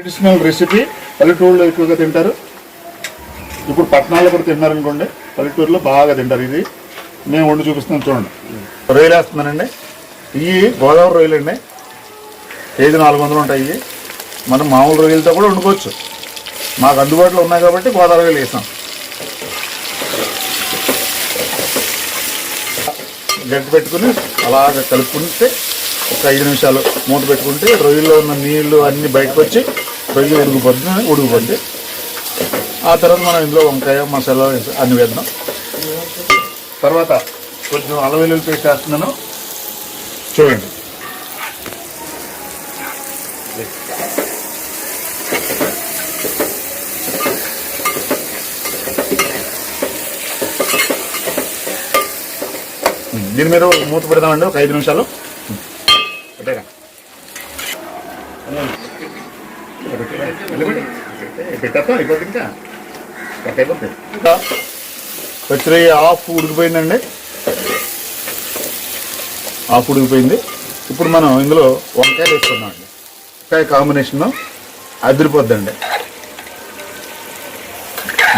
Traditional recipe పల్లెటూరులో ఎక్కువగా తింటారు. ఇప్పుడు పట్టణాల్లో కూడా తిన్నారనుకోండి పల్లెటూరులో బాగా తింటారు. ఇది మేము వండి చూపిస్తున్నాం చూడండి. రొయ్యలు వేస్తున్నానండి. ఇవి గోదావరి రొయ్యలు అండి. కేజీ నాలుగు వందలు ఉంటాయి ఇవి. మనం మామూలు రొయ్యలతో కూడా వండుకోవచ్చు. మాకు అందుబాటులో ఉన్నాయి కాబట్టి గోదావరి రొయ్యలు వేసాం. గడ్డి పెట్టుకుని అలాగ కలుపుకుంటే ఒక ఐదు నిమిషాలు మూత పెట్టుకుంటే రొయ్యల్లో ఉన్న నీళ్ళు అన్నీ బయటకు వచ్చి రొయ్య ఉడికిపోతుంది. ఉడికిపోద్ది ఆ తర్వాత మనం ఇందులో వంకాయ మసాలా అన్ని వేద్దాం. తర్వాత కొంచెం అల్లం వెల్లుల్లి పేస్ట్ వేస్తున్నాను. చూడండి. దీని మీద మూత పెడదామండి ఒక ఐదు నిమిషాలు. పెట్టేరా అయిపోతుంది ఇంకా. కట్ అయిపోతుంది పచ్చిరయ్య హాఫ్ ఉడికిపోయిందండి. హాఫ్ ఉడికిపోయింది. ఇప్పుడు మనం ఇందులో వంకాయలు వేసుకున్నాం అండి వంకాయ కాంబినేషన్ అదిరిపోద్దండి.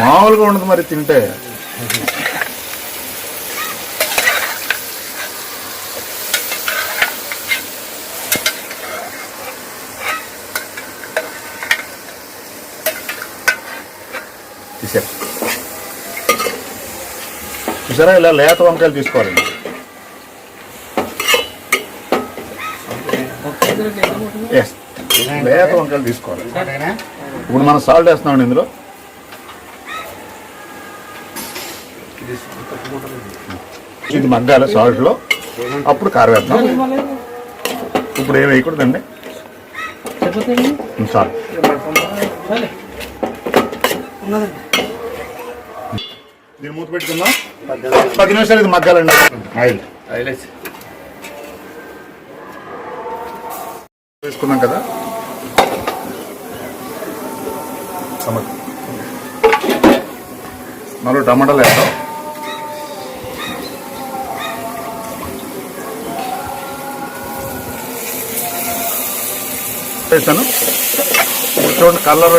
మామూలుగా ఉండదు మరి తింటే. తీసారు చూసారా ఇలా లేత వంకాయలు తీసుకోవాలండి ఎస్ లేత వంకాయలు తీసుకోవాలి. ఇప్పుడు మనం సాల్ట్ వేస్తున్నామండి ఇందులో. ఇది మగ్గాలి సాల్ట్లో. అప్పుడు కారం వేద్దాం. ఇప్పుడు ఏం వేయకూడదండి? సాల్ట్. దీన్ని మూత పెట్టుకుందాం? పది నిమిషాలు ఇది మగ్గాలండి. ఆయిల్. ఆయిల్ వేసుకున్నాం కదా? సమక్ నాలుగు టమాటాలు వేస్తాం వేస్తాను. చూడండి కలర్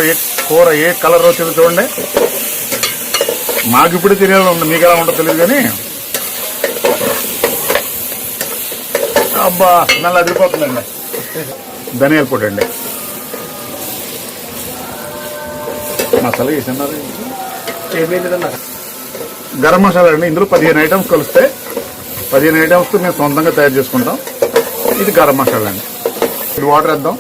కూర ఏ కలర్ వచ్చిందో చూడండి. మాకు ఇప్పుడు తెలియాలి ఉంది. మీకు ఎలా ఉంటుందో తెలియదు కానీ. అబ్బా నల్ల అదిరిపోతుందండి. ధనియాల పొడి అండి. మసాలా వేసినారు. గరం మసాలా అండి. ఇందులో పదిహేను ఐటమ్స్ కలిస్తే పదిహేను ఐటమ్స్ మేము సొంతంగా తయారు చేసుకుంటాం. ఇది గరం మసాలా అండి. ఇది వాటర్ వేద్దాం.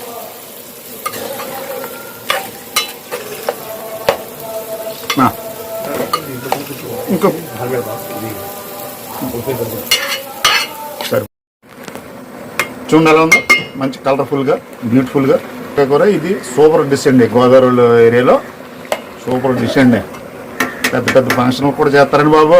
ఇంకో సరే చూడండి ఎలా ఉందో? మంచి కలర్ఫుల్గా బ్యూటిఫుల్గా. ఇంకా కూడా ఇది సూపర్ డిష్ అండి గోదావరి ఏరియాలో. సూపర్ డిష్ అండి పెద్ద పెద్ద ఫంక్షన్లు కూడా చేస్తారండి బాబు.